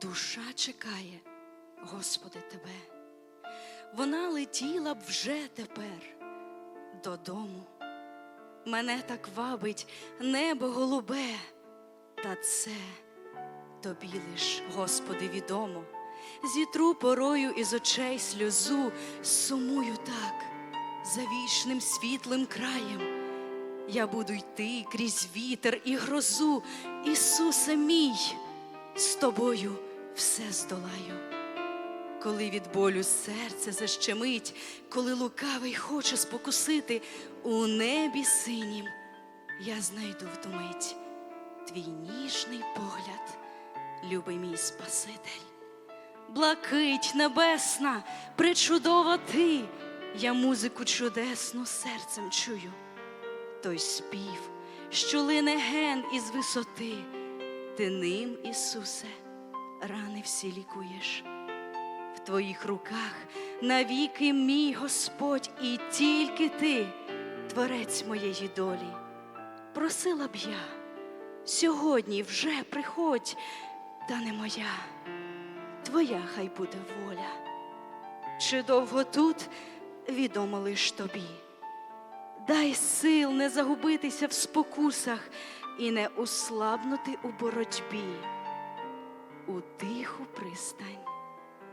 душа чекає, Господи, Тебе. Вона летіла б вже тепер додому. Мене так вабить небо голубе, та це тобі лиш, Господи, відомо. Зітру порою із очей сльозу, сумую так, за вічним світлим краєм. Я буду йти крізь вітер і грозу, Ісусе мій, з тобою все здолаю. Коли від болю серце защемить, коли лукавий хоче спокусити, у небі синім я знайду в ту твій ніжний погляд, любий мій Спаситель. Блакить небесна, причудова ти, я музику чудесну серцем чую. Той спів, що лине ген із висоти, ти ним, Ісусе, рани всі лікуєш. В твоїх руках навіки мій Господь, і тільки ти, творець моєї долі. Просила б я, сьогодні вже приходь, та не моя, твоя хай буде воля. Чи довго тут відомо лиш тобі? Дай сил не загубитися в спокусах і не услабнути у боротьбі. У тиху пристань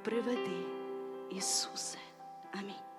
приведи, Ісусе. Амінь.